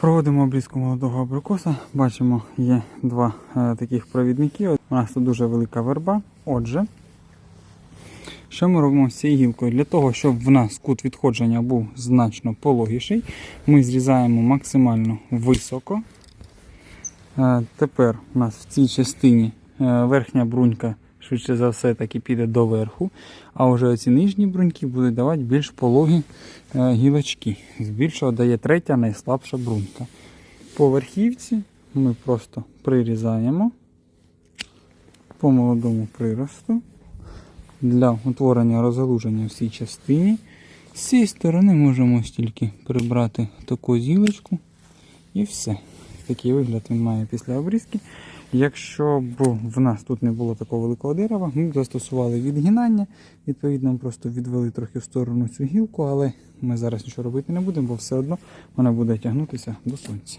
Проводимо обрізку молодого абрикоса. Бачимо, є два е, таких провідники. У нас тут дуже велика верба. Отже, що ми робимо з цією гілкою? Для того, щоб в нас кут відходження був значно пологіший, ми зрізаємо максимально високо. Е, Тепер у нас в цій частині е, верхня брунька, швидше за все, таки піде до верху, а вже оці нижні бруньки будуть давати більш пологі е, гілочки. З більшого дає третя найслабша брунька. По верхівці ми просто прирізаємо по молодому приросту для утворення розгалуження в цій частині. З цієї сторони можемо стільки прибрати таку зілочку і все. Такий вигляд він має після обрізки. Якщо б в нас тут не було такого великого дерева, ми б застосували відгинання, відповідно, просто відвели трохи в сторону цю гілку, але ми зараз нічого робити не будемо, бо все одно вона буде тягнутися до сонця.